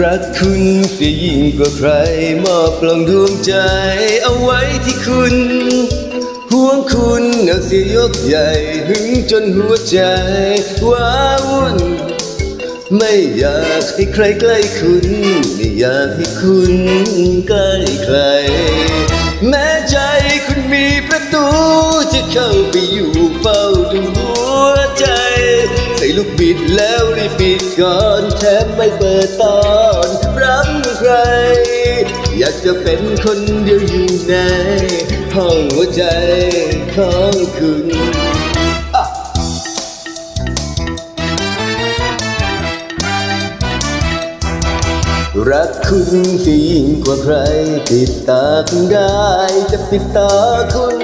รักคุณเสียยิ่งกว่าใคร มอบกล่องดวงใจเอาไว้ที่คุณห่วงคุณเอาเสียยกใหญ่หึงจนหัวใจว้าวุ่น ไม่อยากให้ใครใกล้คุณ ไม่อยากให้คุณใกล้ใคร แม้ใจคุณมีประตูจะเข้าไปอยู่เฝ้าดูหัวใจ ใส่ลูกบิดแล้ว แทบไม่เปิดตอนรับใคร อยากจะเป็นคนเดียวอยู่ในห้องหัวใจของคุณ รักคุณที่ยิ่งกว่าใคร ปิดตาคุณได้จะปิดตาคุณ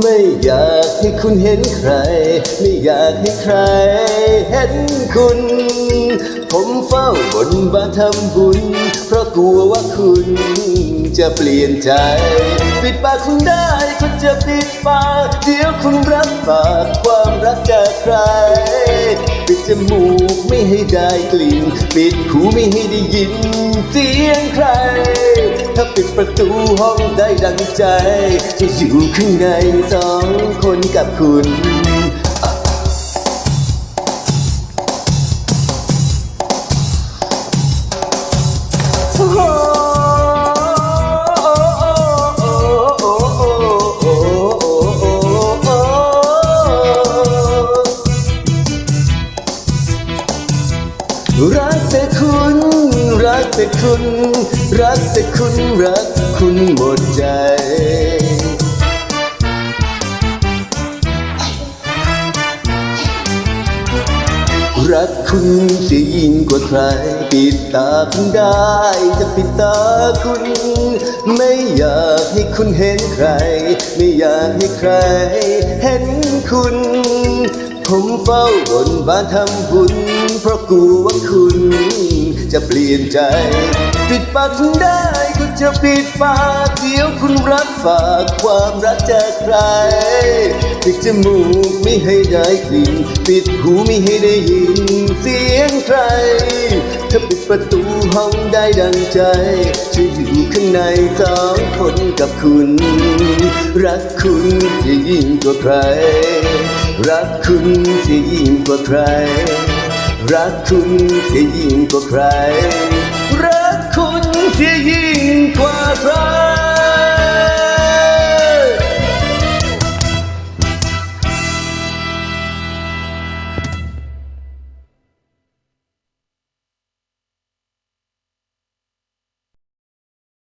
ไม่อยากให้คุณเห็นใคร ไม่อยากให้ใครเห็นคุณ ผมเฝ้าบนบานทำบุญ เพราะกลัวว่าคุณจะเปลี่ยนใจ ปิดปากคุณได้ก็จะปิดปากเดี๋ยวคุณรับฝากความรักจากใคร ปิดจมูกไม่ให้ได้กลิ่น ปิดหูไม่ให้ได้ยินเสียงใคร ถ้าปิดประตูห้องได้ดังใจ จะอยู่ข้างในสองคนกับคุณโอ้ คุณ รักแต่คุณ รักแต่คุณ รักคุณหมดใจรักคุณเสียยิ่งกว่าใคร ปิดตาคุณได้จะปิดตาคุณ ไม่อยากให้คุณเห็นใคร ไม่อยากให้ใคร เห็นคุณ ผมเฝ้าบนบานทำบุญ เพราะกลัวว่าคุณจะเปลี่ยนใจ ปิดปากคุณได้ก็จะปิดปากเดี๋ยวคุณรับฝากความรักจากใคร ปิดจมูกไม่ให้ได้กลิ่น ปิดหูไม่ให้ได้ยินเสียงใคร ถ้าปิดประตูห้องได้ดังใจจะอยู่ข้างในสองคนกับคุณ รักคุณเสียยิ่งกว่าใคร รักคุณเสียิ่งกว่าใครรักคุณเสียิ่งกว่าใคร รักคุณเสียยิ่งกว่าใคร